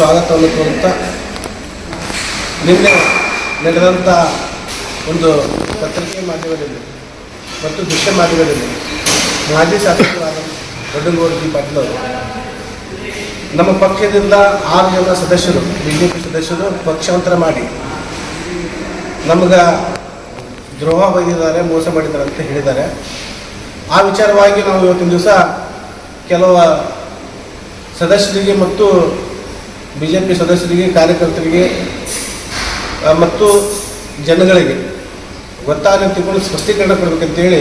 ಸ್ವಾಗತವನ್ನು ಕೋರುತ್ತಾ ನಿನ್ನೆ ನಡೆದಂಥ ಒಂದು ಪತ್ರಿಕೆ ಮಾಧ್ಯಮದಲ್ಲಿ ಮತ್ತು ದೃಶ್ಯ ಮಾಧ್ಯಮದಲ್ಲಿ ಮಾಜಿ ಶಾಸಕರಾದ ದೊಡ್ಡಗೌಡ ಜಿ ಪಾಟೀಲ್ ಅವರು, ನಮ್ಮ ಪಕ್ಷದಿಂದ ಆರು ಜನ ಸದಸ್ಯರು ಬಿ ಸದಸ್ಯರು ಪಕ್ಷಾಂತರ ಮಾಡಿ ನಮ್ಗೆ ದ್ರೋಹ ಬಗೆದಿದ್ದಾರೆ, ಮೋಸ ಮಾಡಿದ್ದಾರೆ ಅಂತ ಹೇಳಿದ್ದಾರೆ. ಆ ವಿಚಾರವಾಗಿ ನಾವು ಇವತ್ತಿನ ದಿವಸ ಕೆಲವು ಸದಸ್ಯರಿಗೆ ಮತ್ತು ಬಿ ಜೆ ಪಿ ಸದಸ್ಯರಿಗೆ, ಕಾರ್ಯಕರ್ತರಿಗೆ ಮತ್ತು ಜನಗಳಿಗೆ ಗೊತ್ತಾದ ತಿಳ್ಕೊಂಡು ಸ್ಪಷ್ಟೀಕರಣ ಕೊಡಬೇಕಂತೇಳಿ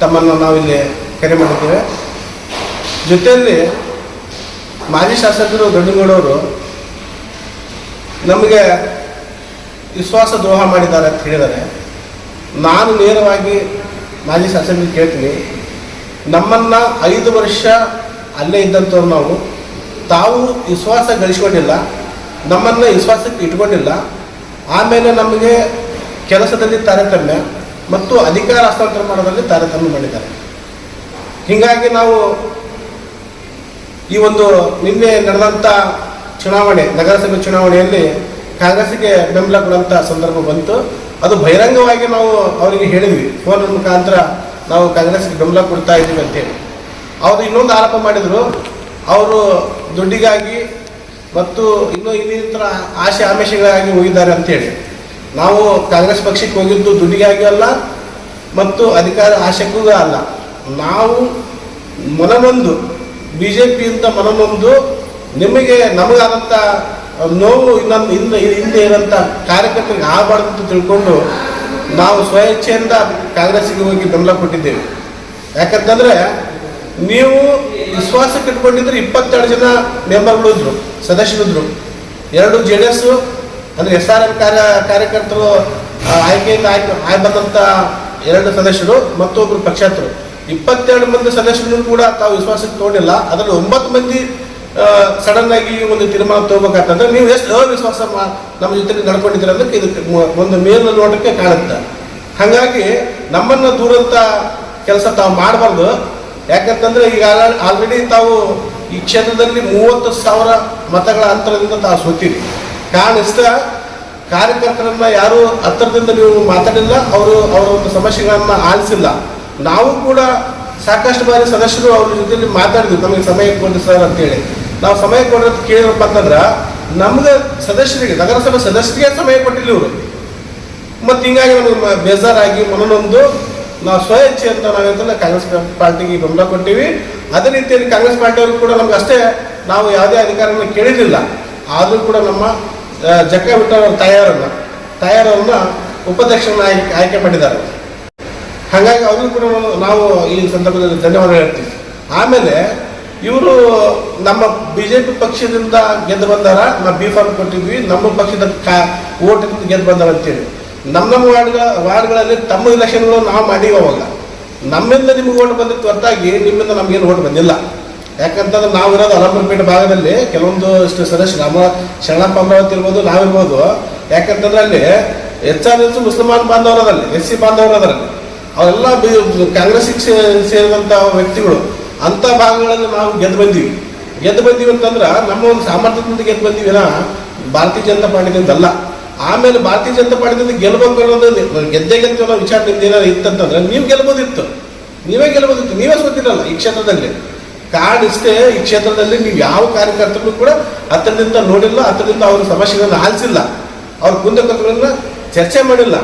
ತಮ್ಮನ್ನು ನಾವಿಲ್ಲಿ ಕರೆ ಮಾಡಿದ್ದೇವೆ. ಜೊತೆಯಲ್ಲಿ ಮಾಜಿ ಶಾಸಕರು ದೊಡ್ಡಗೌಡವರು ನಮಗೆ ವಿಶ್ವಾಸ ದ್ರೋಹ ಮಾಡಿದ್ದಾರೆ ಅಂತ ಹೇಳಿದ್ದಾರೆ. ನಾನು ನೇರವಾಗಿ ಮಾಜಿ ಶಾಸಕರಿಗೆ ಕೇಳ್ತೀನಿ. ನಮ್ಮನ್ನು ಐದು ವರ್ಷ ಅಲ್ಲೇ ಇದ್ದಂಥವ್ರು ನಾವು. ತಾವು ವಿಶ್ವಾಸ ಗಳಿಸ್ಕೊಂಡಿಲ್ಲ, ನಮ್ಮನ್ನು ವಿಶ್ವಾಸಕ್ಕೆ ಇಟ್ಕೊಂಡಿಲ್ಲ, ಆಮೇಲೆ ನಮಗೆ ಕೆಲಸದಲ್ಲಿ ತಾರತಮ್ಯ ಮತ್ತು ಅಧಿಕಾರ ಹಸ್ತಾಂತರ ಮಾಡೋದ್ರಲ್ಲಿ ತಾರತಮ್ಯ ಮಾಡಿದ್ದಾರೆ. ಹೀಗಾಗಿ ನಾವು ಈ ಒಂದು ನಿನ್ನೆ ನಡೆದಂಥ ಚುನಾವಣೆ, ನಗರಸಭೆ ಚುನಾವಣೆಯಲ್ಲಿ ಕಾಂಗ್ರೆಸ್ಗೆ ಬೆಂಬಲ ಕೊಡುವಂಥ ಸಂದರ್ಭ ಬಂತು. ಅದು ಬಹಿರಂಗವಾಗಿ ನಾವು ಅವರಿಗೆ ಹೇಳಿದ್ವಿ, ಫೋನ್ ಮುಖಾಂತರ ನಾವು ಕಾಂಗ್ರೆಸ್ಗೆ ಬೆಂಬಲ ಕೊಡ್ತಾ ಇದ್ದೀವಿ ಅಂತೇಳಿ. ಅವರು ಇನ್ನೊಂದು ಆರೋಪ ಮಾಡಿದರು, ಅವರು ದುಡ್ಡಿಗಾಗಿ ಮತ್ತು ಇನ್ನೂ ಇನ್ನಿತರ ಆಶೆ ಆಮಿಷಗಳಾಗಿ ಹೋಗಿದ್ದಾರೆ ಅಂತೇಳಿ ನಾವು ಕಾಂಗ್ರೆಸ್ ಪಕ್ಷಕ್ಕೆ ಹೋಗಿದ್ದು ದುಡ್ಡಿಗಾಗಿ ಅಲ್ಲ ಮತ್ತು ಅಧಿಕಾರ ಆಶೆಗೂ ಅಲ್ಲ. ನಾವು ಮನನೊಂದು ಬಿ ಜೆ ಪಿಯಿಂದ ಮನನೊಂದು ನಿಮಗೆ ನಮಗಾದಂಥ ನೋವು ಇನ್ನೊಂದು ಹಿಂದೆ ಹಿಂದೆ ಇರೋಂಥ ಕಾರ್ಯಕರ್ತರಿಗೆ ಆಗಬಾರ್ದು ಅಂತ ತಿಳ್ಕೊಂಡು ನಾವು ಸ್ವಇಚ್ಛೆಯಿಂದ ಕಾಂಗ್ರೆಸ್ಸಿಗೆ ಹೋಗಿ ಬೆಂಬಲ ಕೊಟ್ಟಿದ್ದೇವೆ. ಯಾಕಂತಂದರೆ ನೀವು ವಿಶ್ವಾಸಕ್ಕೆ ಇಟ್ಕೊಂಡಿದ್ರೆ ಇಪ್ಪತ್ತೆರಡು ಜನ ಮೆಂಬರ್ಗಳು ಇದ್ರು ಸದಸ್ಯರಿದ್ರು ಎರಡು ಜೆ ಡಿ ಎಸ್ ಅಂದರೆ ಎಸ್ ಆರ್ ಎಂ ಕಾರ್ಯ ಕಾರ್ಯಕರ್ತರು ಆಯ್ಕೆಯಿಂದ ಆಯ್ಕೆ ಆಯ್ ಬಂದಂಥ ಎರಡು ಸದಸ್ಯರು ಮತ್ತೊಬ್ರು ಪಕ್ಷಾಂತರು. ಇಪ್ಪತ್ತೆರಡು ಮಂದಿ ಸದಸ್ಯರು ಕೂಡ ತಾವು ವಿಶ್ವಾಸಕ್ಕೆ ತಗೊಂಡಿಲ್ಲ. ಅದರಲ್ಲಿ ಒಂಬತ್ತು ಮಂದಿ ಸಡನ್ ಆಗಿ ಒಂದು ತೀರ್ಮಾನ ತಗೋಬೇಕಾಗ್ತಂದ್ರೆ ನೀವು ಎಷ್ಟು ಅವಿಶ್ವಾಸ ನಮ್ಮ ಜೊತೆ ನಡ್ಕೊಂಡಿದ್ದೀರ ಅಂದ್ರೆ ಇದಕ್ಕೆ ಒಂದು ಮೇಲಿನ ನೋಟಕ್ಕೆ ಕಾಣುತ್ತೆ. ಹಾಗಾಗಿ ನಮ್ಮನ್ನು ದೂರಂತ ಕೆಲಸ ತಾವು ಮಾಡಬಾರ್ದು. ಯಾಕಂತಂದ್ರೆ ಈಗ ಆಲ್ರೆಡಿ ತಾವು ಈ ಕ್ಷೇತ್ರದಲ್ಲಿ ಮೂವತ್ತು ಸಾವಿರ ಮತಗಳ ಅಂತರದಿಂದ ತಾವು ಸೋತೀರಿ. ಕಾಣಿಸ್ತಾ ಕಾರ್ಯಕರ್ತರನ್ನ ಯಾರು ಹತ್ತಿರದಿಂದ ನೀವು ಮಾತಾಡಿಲ್ಲ, ಅವರು ಅವರ ಒಂದು ಸಮಸ್ಯೆಗಳನ್ನ ಆಲಿಸಿಲ್ಲ. ನಾವು ಕೂಡ ಸಾಕಷ್ಟು ಬಾರಿ ಸದಸ್ಯರು ಅವ್ರ ಜೊತೆಲಿ ಮಾತಾಡಿದ್ವಿ, ನಮಗೆ ಸಮಯ ಕೊಡಿ ಸರ್ ಅಂತೇಳಿ. ನಾವು ಸಮಯ ಅಂತ ಕೇಳಿದ್ರಪ್ಪ ಅಂತಂದ್ರೆ, ನಮ್ಗೆ ಸದಸ್ಯರಿಗೆ, ನಗರಸಭೆ ಸದಸ್ಯರಿಗೆ ಸಮಯ ಕೊಟ್ಟಿಲ್ಲ ಇವರು. ಮತ್ತು ಹಿಂಗಾಗಿ ನಮಗೆ ಬೇಜಾರಾಗಿ ಮನನೊಂದು ನಾವು ಸ್ವ ಇಚ್ಛೆ ಅಂತ ಕಾಂಗ್ರೆಸ್ ಪಾರ್ಟಿಗೆ ಬೆಂಬಲ ಕೊಟ್ಟಿವಿ. ಅದೇ ರೀತಿಯಲ್ಲಿ ಕಾಂಗ್ರೆಸ್ ಪಾರ್ಟಿಯವರು ಕೂಡ ನಮ್ಗೆ ಅಷ್ಟೇ ನಾವು ಯಾವುದೇ ಅಧಿಕಾರವನ್ನು ಕೇಳಿರಲಿಲ್ಲ. ಆದರೂ ಕೂಡ ನಮ್ಮ ಜಕ್ಕ ಬಿಟ್ಟವರ ತಯಾರನ್ನ, ತಾಯಾರನ್ನ ಉಪಾಧ್ಯಕ್ಷರನ್ನ ಆಯ್ಕೆ ಆಯ್ಕೆ ಮಾಡಿದ್ದಾರೆ. ಹಾಗಾಗಿ ಅವರು ಕೂಡ ನಾವು- ಈ ಸಂದರ್ಭದಲ್ಲಿ ಧನ್ಯವಾದ ಹೇಳ್ತೀವಿ. ಆಮೇಲೆ ಇವರು ನಮ್ಮ ಬಿ ಜೆ ಪಿ ಪಕ್ಷದಿಂದ ಗೆದ್ದು ಬಂದಾರ, ನಾವು ಬಿ ಫಾರ್ಮ್ ಕೊಟ್ಟಿದ್ವಿ, ನಮ್ಮ ಪಕ್ಷದ ಕಾ ಓಟಿಂದ ಗೆದ್ದು ಬಂದಾರ ಅಂತೇಳಿ. ನಮ್ಮ ನಮ್ಮ ವಾರ್ಡ್ಗಳ ವಾರ್ಡ್ಗಳಲ್ಲಿ ತಮ್ಮ ಇಲೆಕ್ಷನ್ಗಳು ನಾವು ಮಾಡೀವಿ ಅವಾಗ. ನಮ್ಮಿಂದ ನಿಮ್ಗೆ ಓಟ್ ಬಂದಿತ್ತು ಹೊರತಾಗಿ ನಿಮ್ಮಿಂದ ನಮಗೇನು ಓಟ್ ಬಂದಿಲ್ಲ. ಯಾಕಂತಂದ್ರೆ ನಾವು ಇರೋದು ಅಲಂಪುರಪೇಟೆ ಭಾಗದಲ್ಲಿ ಕೆಲವೊಂದು ಇಷ್ಟು ಸದಸ್ಯ ನಮ್ಮ ಶರಣಪ್ಪ ಅಮರಾವತಿ ಇರ್ಬೋದು ನಾವಿರ್ಬೋದು. ಯಾಕಂತಂದ್ರೆ ಅಲ್ಲಿ ಹೆಚ್ಚು ಮುಸಲ್ಮಾನ್ ಅದರಲ್ಲಿ ಎಸ್ ಸಿ ಬಾಂಧವರದಲ್ಲಿ ಅವೆಲ್ಲ ಬಿ- ಸೇರಿದಂಥ ವ್ಯಕ್ತಿಗಳು. ಅಂಥ ಭಾಗಗಳಲ್ಲಿ ನಾವು ಗೆದ್ದು ಬಂದೀವಿ. ಗೆದ್ದು ಬಂದೀವಿ ಅಂತಂದ್ರೆ ನಮ್ಮ ಒಂದು ಸಾಮರ್ಥ್ಯದಿಂದ ಗೆದ್ದು ಬಂದೀವಿ ನಾ ಭಾರತೀಯ ಜನತಾ ಪಾರ್ಟಿದಿಂದ ಅಲ್ಲ ಆಮೇಲೆ ಭಾರತೀಯ ಜನತಾ ಪಾರ್ಟಿದಿಂದ ಗೆಲ್ಬೇಕು ಅನ್ನೋದು ನಿ- ಗೆದ್ದೆ ಅನ್ನೋ ವಿಚಾರ ಏನಾದ್ರು ಇತ್ತಂತಂದ್ರೆ ನೀವು ಗೆಲ್ಬೋದಿತ್ತು. ನೀವೇ ಗೆಲ್ಬೋದಿತ್ತು. ನೀವೇ ಸೋತಿರಲ್ಲ ಈ ಕ್ಷೇತ್ರದಲ್ಲಿ. ಕಾರ್ಡ್ ಇಷ್ಟೇ ಈ ಕ್ಷೇತ್ರದಲ್ಲಿ ನೀವು ಯಾವ ಕಾರ್ಯಕರ್ತರು ಕೂಡ ಹತ್ತಿರದಿಂದ ನೋಡಿಲ್ಲ, ಹತ್ತಿರದಿಂದ ಅವ್ರ ಸಮಸ್ಯೆಗಳನ್ನ ಆಲಿಸಿಲ್ಲ. ಅವ್ರ ಕುಂದಕಗಳನ್ನ ಚರ್ಚೆ ಮಾಡಿಲ್ಲ.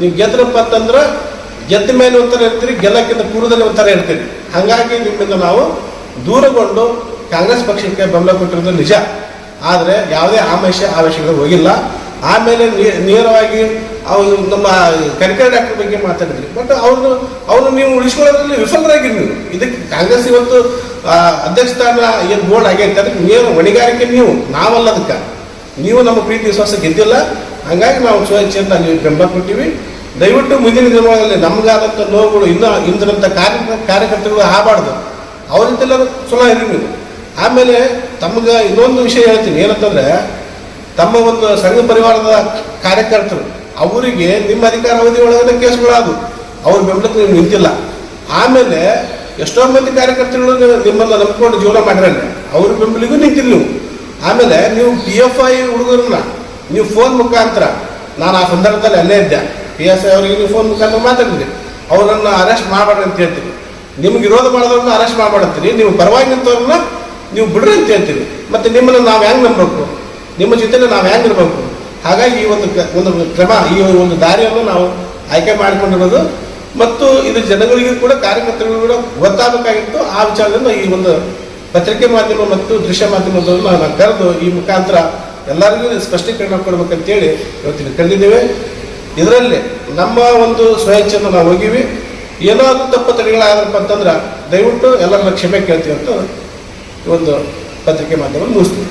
ನೀವು ಗೆದ್ರಪ್ಪ ಅಂತಂದ್ರೆ ಗೆದ್ದ ಮೇಲೆ ಒಂಥರ ಇರ್ತೀರಿ, ಗೆಲ್ಲಕ್ಕಿಂತ ಪೂರ್ವದಲ್ಲಿ ಒಂಥರ ಇರ್ತೀರಿ. ಹಾಗಾಗಿ ನಿಮ್ಮಿಂದ ನಾವು ದೂರಗೊಂಡು ಕಾಂಗ್ರೆಸ್ ಪಕ್ಷಕ್ಕೆ ಬೆಂಬಲ ಕೊಟ್ಟಿರೋದು ನಿಜ. ಆದರೆ ಯಾವುದೇ ಆಮೇಶ ಆವೇಶಗಳು ಹೋಗಿಲ್ಲ. ಆಮೇಲೆ ನೇರವಾಗಿ ಅವರು ನಮ್ಮ ಕನಕರ ಡಾಕ್ಟರ್ ಬಗ್ಗೆ ಮಾತಾಡಿದ್ರಿ. ಬಟ್ ಅವ್ರನ್ನ ಅವ್ರನ್ನ ನೀವು ಉಳಿಸ್ಕೊಳ್ಳೋದ್ರಲ್ಲಿ ವಿಫಲರಾಗಿರಿ ನೀವು. ಇದಕ್ಕೆ ಕಾಂಗ್ರೆಸ್ ಇವತ್ತು ಅಧ್ಯಕ್ಷ ಸ್ಥಾನ ಏನು ಬೋರ್ಡ್ ಆಗೈತೆ, ಅದಕ್ಕೆ ನೀವು ಹೊಣೆಗಾರಿಕೆ ನೀವು, ನಾವಲ್ಲ ಅದಕ್ಕೆ. ನೀವು ನಮ್ಮ ಪ್ರೀತಿ ವಿಶ್ವಾಸ ಗೆದ್ದಿಲ್ಲ. ಹಾಗಾಗಿ ನಾವು ಸ್ವಚ್ಛೆಯಿಂದ ನೀವು ಬೆಂಬಲ ಕೊಟ್ಟಿವಿ ದಯವಿಟ್ಟು ಮುಂದಿನ ದಿನಗಳಲ್ಲಿ ನಮಗಾದಂಥ ನೋವುಗಳು ಇನ್ನೂ ಇಂದಿನಂಥ ಕಾರ್ಯ ಕಾರ್ಯಕರ್ತರುಗಳು ಆಗಬಾರ್ದು ಅವರಿಂದೆಲ್ಲರೂ ಚಲೋ ಇರಿ ಆಮೇಲೆ ತಮಗೆ ಇನ್ನೊಂದು ವಿಷಯ ಹೇಳ್ತೀನಿ. ಏನಂತಂದ್ರೆ ತಮ್ಮ ಒಂದು ಸಂಘ ಪರಿವಾರದ ಕಾರ್ಯಕರ್ತರು, ಅವರಿಗೆ ನಿಮ್ಮ ಅಧಿಕಾರ ಅವಧಿ ಒಳಗಡೆ ಕೇಸ್ಗಳಾದವು. ಅವ್ರ ಬೆಂಬಲಕ್ಕೆ ನೀವು ನಿಂತಿಲ್ಲ. ಆಮೇಲೆ ಎಷ್ಟೋ ಮಂದಿ ಕಾರ್ಯಕರ್ತರು ನಿಮ್ಮನ್ನ ನಂಬಿಕೊಂಡು ಜೀವನ ಮಾಡಿರಲ್ಲ, ಅವ್ರ ಬೆಂಬಲಿಗೂ ನಿಂತಿಲ್ಲ ನೀವು. ಆಮೇಲೆ ನೀವು ಪಿ ಎಫ್ ಐ ಹುಡುಗರನ್ನ ನೀವು ಫೋನ್ ಮುಖಾಂತರ, ನಾನು ಆ ಸಂದರ್ಭದಲ್ಲಿ ಅಲ್ಲೇ ಇದ್ದೆ. ಪಿ ಎಸ್ ಐ ಅವರಿಗೆ ನೀವು ಫೋನ್ ಮುಖಾಂತರ ಮಾತಾಡಿದ್ರಿ. ಅವರನ್ನು ಅರೆಸ್ಟ್ ಮಾಡಬೇಡ್ರಿ ಅಂತ ಹೇಳ್ತೀನಿ. ನಿಮ್ಗೆ ವಿರೋಧ ಮಾಡೋದನ್ನ ಅರೆಸ್ಟ್ ಮಾಡಬೇಡಂತೀರಿ. ನೀವು ಪರವಾಗಿ ನಿಂತವ್ರನ್ನ ನೀವು ಬಿಡ್ರಿ ಅಂತ ಹೇಳ್ತೀರಿ ಮತ್ತು ನಿಮ್ಮನ್ನು ನಾವು ಹೆಂಗೆ ನಂಬಬೇಕು? ನಿಮ್ಮ ಜೊತೆಲಿ ನಾವು ಹೆಂಗಿರ್ಬೇಕು ಹಾಗಾಗಿ ಈ ಒಂದು ಒಂದು ಕ್ರಮ, ಈ ಒಂದು ದಾರಿಯನ್ನು ನಾವು ಆಯ್ಕೆ ಮಾಡಿಕೊಂಡಿರೋದು. ಮತ್ತು ಇದು ಜನಗಳಿಗೂ ಕೂಡ, ಕಾರ್ಯಕರ್ತರಿಗೂ ಕೂಡ ಗೊತ್ತಾಗಬೇಕಾಗಿತ್ತು. ಆ ವಿಚಾರದಿಂದ ಈ ಒಂದು ಪತ್ರಿಕೆ ಮಾಧ್ಯಮ ಮತ್ತು ದೃಶ್ಯ ಮಾಧ್ಯಮದವರು ನಾವು ಕರೆದು ಈ ಮುಖಾಂತರ ಎಲ್ಲರಿಗೂ ಸ್ಪಷ್ಟೀಕರಣ ಕೊಡ್ಬೇಕಂತೇಳಿ ಇವತ್ತಿನ ಕಂಡಿದ್ದೇವೆ ಇದರಲ್ಲಿ ನಮ್ಮ ಒಂದು ಸ್ವಇಚ್ಛೆಯನ್ನು ನಾವು ಹೋಗಿವಿ. ಏನೋ ತಪ್ಪು ತಡೆಗಳಾದ್ರಪ್ಪ ಅಂತಂದ್ರೆ ದಯವಿಟ್ಟು ಎಲ್ಲರನ್ನ ಕ್ಷಮೆ ಕೇಳ್ತೀವಿ ಅಂತ ಒಂದು ಪತ್ರಿಕೆ ಮಾಧ್ಯಮ ಮುಗಿಸ್ತೀವಿ.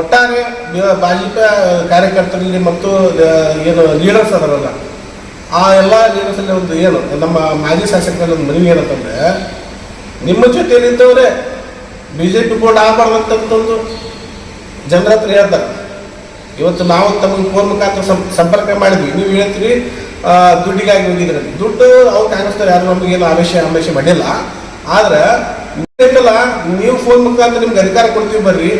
ಒಟ್ಟಾರೆ ಭಾಜಪ ಕಾರ್ಯಕರ್ತರಲ್ಲಿ ಮತ್ತು ಏನು ಲೀಡರ್ಸ್ ಅದರಲ್ಲ ಆ ಎಲ್ಲ ಲೀಡರ್ಸ್ ಅಲ್ಲಿ ಒಂದು ಏನು, ನಮ್ಮ ಮಾಜಿ ಶಾಸಕರ ಒಂದು ಮನವಿ ಏನಂತಂದ್ರೆ, ನಿಮ್ಮ ಜೊತೆಯಲ್ಲಿದ್ದವರೇ ಬಿ ಜೆ ಪಿ ಬೋರ್ಡ್ ಆಗಬಾರ್ದಂತಂದು ಜನರ ಹತ್ರ ಹೇಳ್ತಾರೆ. ಇವತ್ತು ನಾವು ತಮ್ಮ ಫೋನ್ ಮುಖಾಂತರ ಸಂಪರ್ಕ ಮಾಡಿದ್ವಿ. ನೀವು ಹೇಳ್ತೀರಿ ದುಡ್ಡಿಗಾಗಿ ಹೋಗಿದ್ರೆ ದುಡ್ಡು ಅವ್ರು ಕಾಂಗ್ರೆಸ್ನವ್ರು ಯಾರು ನಮಗೆ ಏನು ಆವೇಶ ಆಮೇಶ ಮಾಡಿಲ್ಲ. ಆದ್ರೆ ನೀವೆಲ್ಲ ನೀವು ಫೋನ್ ಮುಖಾಂತರ ನಿಮ್ಗೆ ಅಧಿಕಾರ ಕೊಡ್ತೀವಿ ಬರ್ರಿ,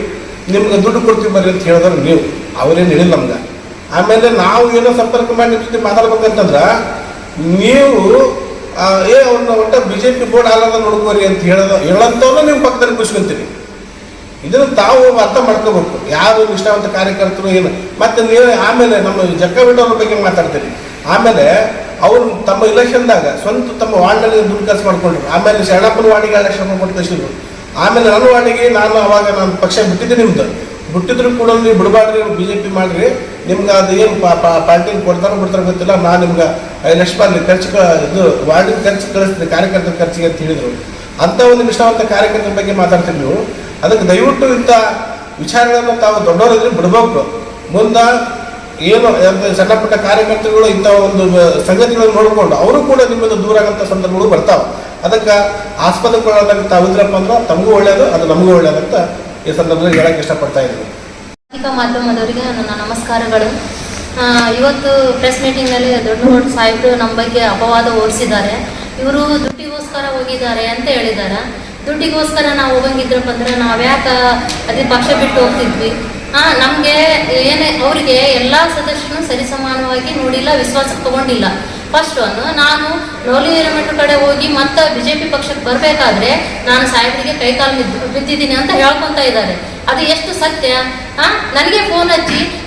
ನಿಮ್ಗೆ ದುಡ್ಡು ಕೊಡ್ತೀವಿ ಬರ್ರಿ ಅಂತ ಹೇಳಿದ್ರೆ ನೀವು. ಅವರೇನು ಹೇಳಿಲ್ಲ ನಮ್ಗೆ. ಆಮೇಲೆ ನಾವು ಏನೋ ಸಂಪರ್ಕ ಮಾಡಿ ನಿಮ್ಮ ಜೊತೆ ಮಾತಾಡ್ಬೇಕಂತಂದ್ರೆ, ನೀವು ಏ, ಅವ್ರನ್ನ ಒಟ್ಟ ಬಿ ಜೆ ಪಿ ಬೋರ್ಡ್ ಆಗಲ್ಲ ನೋಡ್ಕೋರಿ ಅಂತ ಹೇಳೋದು ಹೇಳಂತವ್ರನ್ನ ನೀವು ಪಕ್ಕದಲ್ಲಿ ಕುಸ್ಕೊಂತೀರಿ ಇದನ್ನು ತಾವು ಅರ್ಥ ಮಾಡ್ಕೋಬೇಕು. ಯಾರು ನಿಷ್ಠಾವಂತ ಕಾರ್ಯಕರ್ತರು ಏನು, ಮತ್ತೆ ನೀವು ಆಮೇಲೆ ನಮ್ಮ ಜಕ್ಕ ಬಿಟ್ಟವ್ರ ಬಗ್ಗೆ ಮಾತಾಡ್ತೀರಿ. ಆಮೇಲೆ ಅವ್ರು ತಮ್ಮ ಇಲೆಕ್ಷನ್ದಾಗ ಸ್ವಂತ ತಮ್ಮ ವಾರ್ಡ್ನಲ್ಲಿ ದುಡ್ಡು ಖರ್ಚು ಮಾಡ್ಕೊಂಡ್ರು ಆಮೇಲೆ ಶರಣಪ್ಪನ ವಾರ್ಡಿಗೆ ಎರಡು ಲಕ್ಷ ಕೊಟ್ಟು ಕಳಿಸಿದ್ರು. ಆಮೇಲೆ ನನ್ನ ವಾರ್ಡಿಗೆ ನಾನು ಅವಾಗ ನಾನು ಪಕ್ಷ ಬಿಟ್ಟಿದ್ದೆ ನಿಮ್ದು. ಬಿಟ್ಟಿದ್ರು ಕೂಡ ನೀವು ಬಿಡಬಾರ್ದು ಬಿ ಜೆ ಪಿ ಮಾಡಿರಿ. ನಿಮ್ಗೆ ಅದು ಏನು ಪಾರ್ಟಿಗೆ ಕೊಡ್ತಾರೋ ಬಿಡ್ತಾರೋ ಗೊತ್ತಿಲ್ಲ. ನಾನು ನಿಮ್ಗೆ ಐದು ಲಕ್ಷ ರೂಪಾಯಿ ಖರ್ಚು ಇದು ವಾರ್ಡಿಗೆ ಖರ್ಚು ಕಳಿಸ್ತೀನಿ, ಕಾರ್ಯಕರ್ತರ ಖರ್ಚಿಗೆ ಅಂತ ಹೇಳಿದರು. ಅಂಥ ಒಂದು ನಿಷ್ಠಾವಂತ ಕಾರ್ಯಕರ್ತರ ಬಗ್ಗೆ ಮಾತಾಡ್ತೀವಿ ನೀವು. ಅದಕ್ಕೆ ದಯವಿಟ್ಟು ಇಂಥ ವಿಚಾರಗಳನ್ನು ತಾವು ದೊಡ್ಡವರಿದ್ರೆ ಬಿಡಬೇಕು. ಮುಂದೆ ಏನು ಸಣ್ಣ ಪುಟ್ಟ ಕಾರ್ಯಕರ್ತರುಗಳು ಇಂಥ ಒಂದು ಸಂಗತಿಗಳನ್ನು ನೋಡಿಕೊಂಡು ಅವರು ಕೂಡ ನಿಮ್ಮಿಂದ ದೂರ ಆಗಂತ ಸಂದರ್ಭಗಳು ಬರ್ತಾವೆ. ಅದಕ್ಕೆ ಆಸ್ಪದ ತಾವಿದ್ರಪ್ಪ ಅಂದ್ರೆ ತಮಗೂ ಒಳ್ಳೇದು, ಅದು ನಮಗೂ ಒಳ್ಳೇದು ಅಂತ ಈ ಸಂದರ್ಭದಲ್ಲಿ ಹೇಳಕ್ಕೆ ಇಷ್ಟಪಡ್ತಾ ಇದ್ದೀನಿ. ಮಾಧ್ಯಮದವರಿಗೆ ನನ್ನ ನಮಸ್ಕಾರಗಳು. ಇವತ್ತು ಪ್ರೆಸ್ ಮೀಟಿಂಗ್ನಲ್ಲಿ ದೊಡ್ಡ ದೊಡ್ಡ ಸಾಹೇಬರು ನಮ್ಮ ಬಗ್ಗೆ ಅಪವಾದ ಓಡಿಸಿದ್ದಾರೆ ಇವರು ದುಡ್ಡಿಗೋಸ್ಕರ ಹೋಗಿದ್ದಾರೆ ಅಂತ ಹೇಳಿದ್ದಾರೆ. ದುಡ್ಡಿಗೋಸ್ಕರ ನಾವು ಹೋಗಂಗಿದ್ರಪ್ಪ ಅಂದ್ರೆ ನಾವ್ಯಾಕ ಅದೇ ಪಕ್ಷ ಬಿಟ್ಟು ಹೋಗ್ತಿದ್ವಿ. ಆ, ನಮಗೆ ಏನೇ, ಅವರಿಗೆ ಎಲ್ಲ ಸದಸ್ಯರು ಸರಿಸಮಾನವಾಗಿ ನೋಡಿಲ್ಲ, ವಿಶ್ವಾಸ ತಗೊಂಡಿಲ್ಲ. ಫಸ್ಟ್ ಒನ್ ನಾನು ನೋಲಿ ಹಿರೇಮಠ ಕಡೆ ಹೋಗಿ ಮತ್ತೆ ಬಿಜೆಪಿ ಪಕ್ಷಕ್ಕೆ ಬರಬೇಕಾದ್ರೆ ನಾನು ಸಾಹೇಬರಿಗೆ ಕೈಕಾಲು ಬಿದ್ದು ಬಿದ್ದಿದ್ದೀನಿ ಅಂತ ಹೇಳ್ಕೊತಾ ಇದ್ದಾರೆ. ಅದು ಎಷ್ಟು ಸತ್ಯ? ನನಗೆ ಫೋನ್ ಹಚ್ಚಿ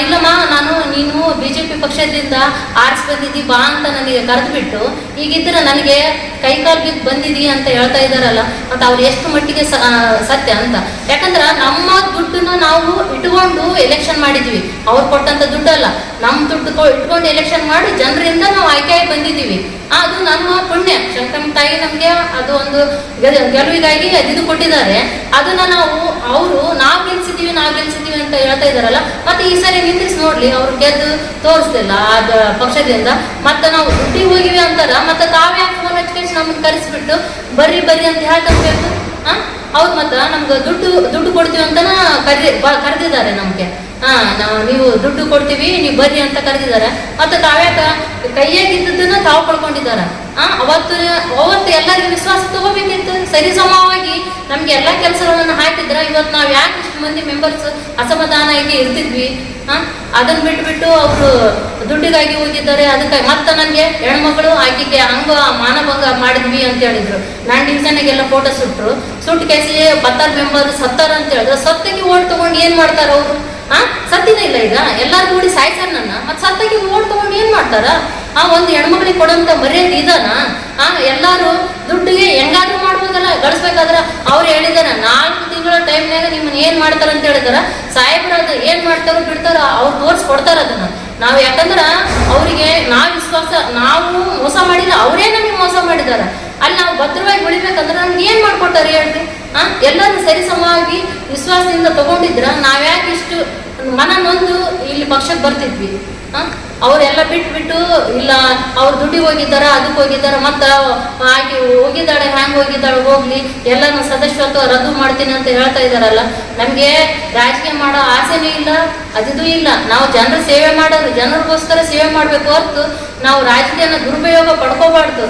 ಇಲ್ಲಮ್ಮ, ನಾನು, ನೀನು ಬಿ ಜೆ ಪಿ ಪಕ್ಷದಿಂದ ಆರಿಸಿ ಬಂದಿದ್ದಿ, ಬಾ ಅಂತ ನನಗೆ ಕರೆದುಬಿಟ್ಟು, ಈಗಿದ್ರೆ ನನಗೆ ಕೈಕಾಲು ಬಿದ್ದು ಬಂದಿದ್ದಿ ಅಂತ ಹೇಳ್ತಾ ಇದ್ದಾರಲ್ಲ, ಮತ್ತು ಅವ್ರು ಎಷ್ಟು ಮಟ್ಟಿಗೆ ಸತ್ಯ ಅಂತ. ಯಾಕಂದ್ರೆ ನಮ್ಮ ದುಡ್ಡನ್ನ ನಾವು ಇಟ್ಕೊಂಡು ಎಲೆಕ್ಷನ್ ಮಾಡಿದ್ವಿ. ಅವ್ರು ಕೊಟ್ಟಂತ ದುಡ್ಡಲ್ಲ ನಮ್ಮ ದುಡ್ಡು ಇಟ್ಕೊಂಡು ಎಲೆಕ್ಷನ್ ಮಾಡಿ ಜನರಿಂದ ನಾವು ಆಯ್ಕೆಯಾಗಿ ಬಂದಿದ್ದೀವಿ. ಅದು ನಮ್ಮ ಪುಣ್ಯ. ಶಂಕರಮ್ಮ ತಾಯಿ ನಮಗೆ ಅದು ಒಂದು ಗೆಲ್- ಗೆಲುವಿಗಾಗಿ ಅದಿದು ಕೊಟ್ಟಿದ್ದಾರೆ. ಅದನ್ನ ನಾವು, ಅವರು, ನಾವು ಗೆಲ್ಸಿದೀವಿ ಗೆಲ್ಸಿದೀವಿ ಅಂತ ಹೇಳ್ತಾ ಇದಾರಲ್ಲ, ಮತ್ತೆ ಈ ಸರಿ ನಿಂದ್ರಿಸಿ ನೋಡ್ಲಿ, ಅವ್ರು ಗೆದ್ದು ತೋರಿಸ್ಲಿಲ್ಲ ಆ ಪಕ್ಷದಿಂದ. ಮತ್ತೆ ನಾವು ದುಡ್ಡಿಗೆ ಹೋಗಿವಿ ಅಂತಾರ, ಮತ್ತೆ ತಾವ್ಯಾಕೆ ಫೋನ್ ಹಚ್ಕೊಂಡು ನಮ್ಮನ್ನ ಕರೆಸ್ಬಿಟ್ಟು, ಬರ್ರಿ ಬರ್ರಿ ಅಂತ ಹೇಳ್ಬೇಕು ಆ ಅವ್ರು ಮಾತ್ರ ನಮ್ಗೆ ದುಡ್ಡು ದುಡ್ಡು ಕೊಡ್ತೀವಿ ಅಂತನ ಕರೆದಿ ಕರೆದಿದ್ದಾರೆ ನಮಗೆ. ಹಾ, ನಾವು, ನೀವು ದುಡ್ಡು ಕೊಡ್ತೀವಿ, ನೀವು ಬರ್ರಿ ಅಂತ ಕರೆದಿದ್ದಾರೆ. ಮತ್ತೆ ತಾವ್ಯಾಕ ಕೈಯಾಗಿದ್ದದನ್ನ ತಾವು ಕಳ್ಕೊಂಡಿದ್ದಾರೆ ಆ ಅವತ್ತು ಅವತ್ತು ಎಲ್ಲರಿಗೂ ವಿಶ್ವಾಸ ತಗೋಬೇಕಿತ್ತು. ಸರಿ ಸಮವಾಗಿ ನಮ್ಗೆ ಎಲ್ಲ ಕೆಲಸಗಳನ್ನು ಹಾಕಿದ್ರ ಇವತ್ತು ನಾವು ಯಾಕೆ ಇಷ್ಟು ಮಂದಿ ಮೆಂಬರ್ಸ್ ಅಸಮಾಧಾನ ಆಗಿ ಇರ್ತಿದ್ವಿ? ಆ ಅದನ್ನ ಬಿಟ್ಬಿಟ್ಟು ಅವರು ದುಡ್ಡಿಗಾಗಿ ಹೋಗಿದ್ದಾರೆ. ಅದಕ್ಕೆ ಮತ್ತೆ ನನಗೆ ಹೆಣ್ಮಕ್ಳು ಆಕೆಗೆ ಹಂಗ ಮಾನಭಂಗ ಮಾಡಿದ್ವಿ ಅಂತ ಹೇಳಿದ್ರು. ನಾನು ಡಿವಿಷನ್ಗೆಲ್ಲ ಫೋಟೋ ಸುಟ್ರು ಸುಟ್ಟು ಕೇಸಿ ಬತ್ತಾರ್ ಮೆಂಬರ್ ಸತ್ತಾರ ಅಂತ ಹೇಳಿದ್ರೆ ಸತ್ತಕ್ಕೆ ಓಟ್ ತಗೊಂಡು ಏನ್ ಮಾಡ್ತಾರ ಅವರು? ಆ? ಸತ್ತಿನ ಇಲ್ಲ ಈಗ. ಎಲ್ಲಾರು ನೋಡಿ ಸಾಯ್ತಾರ ನನ್ನ. ಮತ್ತೆ ಸತ್ತಕ್ಕೆ ಓಟ್ ತಗೊಂಡು ಏನ್ ಮಾಡ್ತಾರ? ಆ ಒಂದು ಹೆಣ್ಮಕ್ಳಿಗೆ ಕೊಡೋಂತ ಮರ್ಯಾದೆ ಇದಾನ? ಆ, ಎಲ್ಲಾರು ದುಡ್ಡಿಗೆ ಹೆಂಗಾದ್ರೂ ಮಾಡ್ಬೋದಲ್ಲ? ಗಳಿಸ್ಬೇಕಾದ್ರ ಅವ್ರು ಹೇಳಿದಾರ, ನಾಲ್ಕು ತಿಂಗಳ ಟೈಮ್ನಾಗ ನಿಮ್ಮನ್ನ ಏನ್ ಮಾಡ್ತಾರ ಅಂತ ಹೇಳಿದಾರ? ಸಾಹೇಬ್ರ ಅದು ಏನ್ ಮಾಡ್ತಾರೋ ಬಿಡ್ತಾರೋ ಅವ್ರು ತೋರ್ಸ್ ಕೊಡ್ತಾರ ಅದನ್ನ. ನಾವು ಯಾಕಂದ್ರ ಅವರಿಗೆ ನಾವು ವಿಶ್ವಾಸ, ನಾವು ಮೋಸ ಮಾಡಿಲ್ಲ, ಅವರೇ ನಮಗೆ ಮೋಸ ಮಾಡಿದಾರ. ಅಲ್ಲಿ ನಾವು ಭದ್ರವಾಗಿ ಉಳಿಬೇಕಂದ್ರೆ ನಮ್ಗೆ ಏನ್ ಮಾಡ್ಕೊಟ್ಟಾರೆ ಹೇಳ್ರಿ? ಹಾ ಎಲ್ಲರೂ ಸರಿಸಮವಾಗಿ ವಿಶ್ವಾಸದಿಂದ ತಗೊಂಡಿದ್ರ ನಾವ್ಯಾಕೆ ಇಷ್ಟು ಮನ ನೊಂದು ಇಲ್ಲಿ ಪಕ್ಷಕ್ಕೆ ಬರ್ತಿದ್ವಿ? ಆ? ಅವರೆಲ್ಲ ಬಿಟ್ಬಿಟ್ಟು, ಇಲ್ಲ, ಅವ್ರು ದುಡ್ಡಿಗೆ ಹೋಗಿದ್ದಾರ, ಅದಕ್ಕೆ ಹೋಗಿದ್ದಾರ, ಮತ್ತ ಆಕೆ ಹೋಗಿದ್ದಾಳೆ ಹ್ಯಾಂಗ್ ಹೋಗ್ಲಿ ಹೋಗ್ಲಿ, ಎಲ್ಲಾನು ಸದಸ್ಯತ್ವ ರದ್ದು ಮಾಡ್ತೀನಿ ಅಂತ ಹೇಳ್ತಾ ಇದಾರಲ್ಲ ನಮ್ಗೆ ರಾಜಕೀಯ ಮಾಡೋ ಆಸೆನೂ ಇಲ್ಲ, ಅದಿದು ಇಲ್ಲ. ನಾವು ಜನರ ಸೇವೆ ಮಾಡೋದು, ಜನರಿಗೋಸ್ಕರ ಸೇವೆ ಮಾಡ್ಬೇಕು ಹೊರತು ನಾವು ರಾಜಕೀಯನ ದುರುಪಯೋಗ ಪಡ್ಕೋಬಾರ್ದು.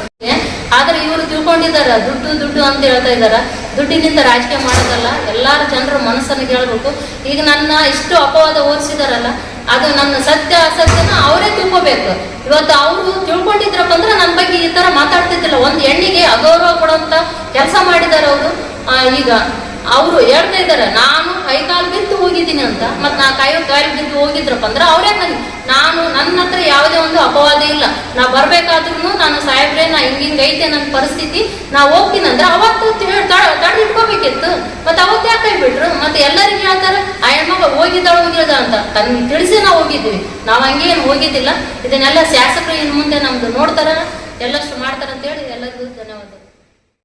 ಆದ್ರೆ ಇವರು ತಿಳ್ಕೊಂಡಿದಾರ, ದುಡ್ಡು ದುಡ್ಡು ಅಂತ ಹೇಳ್ತಾ ಇದ್ದಾರ. ದುಡ್ಡಿನಿಂದ ರಾಜಕೀಯ ಮಾಡೋದಲ್ಲ, ಎಲ್ಲಾರು ಜನರ ಮನಸ್ಸನ್ನು ಕೇಳಬೇಕು. ಈಗ ನನ್ನ ಇಷ್ಟು ಅಪವಾದ ಓದಿಸಿದಾರಲ್ಲ ಅದು ನನ್ನ ಸತ್ಯ ಅಸತ್ಯನ ಅವರೇ ತಿಳ್ಕೊಬೇಕು. ಇವತ್ತು ಅವರು ತಿಳ್ಕೊಂಡಿದ್ರಪ್ಪ ಅಂದ್ರೆ ನನ್ನ ಬಗ್ಗೆ ಈ ತರ ಮಾತಾಡ್ತಿದ್ದಿಲ್ಲ. ಒಂದು ಹೆಣ್ಣಿಗೆ ಅಗೌರವ ಕೊಡುವಂತ ಕೆಲಸ ಮಾಡಿದ್ದಾರೆ ಅವರು. ಈಗ ಅವರು ಹೇಳ್ತಾ ಇದ್ದಾರೆ ನಾನು ಕೈಕಾಲು ಬಿದ್ದು ಹೋಗಿದ್ದೀನಿ ಅಂತ. ಮತ್ತೆ ನಾ ಕೈ ಕಾಲು ಬಿದ್ದು ಹೋಗಿದ್ರಪ್ಪ ಅಂದ್ರೆ ಅವರೇ ನನಗೆ ನಾನು ನನ್ನ ಹತ್ರ ಯಾವುದೇ ಒಂದು ಅಪವಾದ ನಾ ಬರ್ಬೇಕಾದ್ರೂ ನಾನು ಸಾಹೇಬ್ರೆ, ನಾ ಹಿಂಗ್ ಹಿಂಗ್ ಐತೆ ನನ್ನ ಪರಿಸ್ಥಿತಿ ನಾ ಹೋಗ್ತೀನಿ ಅಂದ್ರೆ ಅವತ್ತು ತಡೆ ಇಟ್ಕೋಬೇಕಿತ್ತು. ಮತ್ತೆ ಅವತ್ತು ಯಾಕೆ ಬಿಟ್ರು ಮತ್ತೆ ಎಲ್ಲರಿಗೂ ಹೇಳ್ತಾರೆ, ಆ ಹೆಣ್ಮಗ ಹೋಗಿದ್ದಾಳ ಹೋಗಿದ ಅಂತ. ತನ್ನ ತಿಳಿಸಿ ನಾವು ಹೋಗಿದ್ವಿ. ನಾವು ಏನು ಹೋಗಿದ್ದಿಲ್ಲ. ಇದನ್ನೆಲ್ಲ ಶಾಸಕರು ಇನ್ನು ಮುಂದೆ ನಮ್ದು ನೋಡ್ತಾರ. ಎಲ್ಲಷ್ಟು ಮಾಡ್ತಾರ ಅಂತ ಹೇಳಿ ಎಲ್ಲರಿಗೂ ಧನ್ಯವಾದ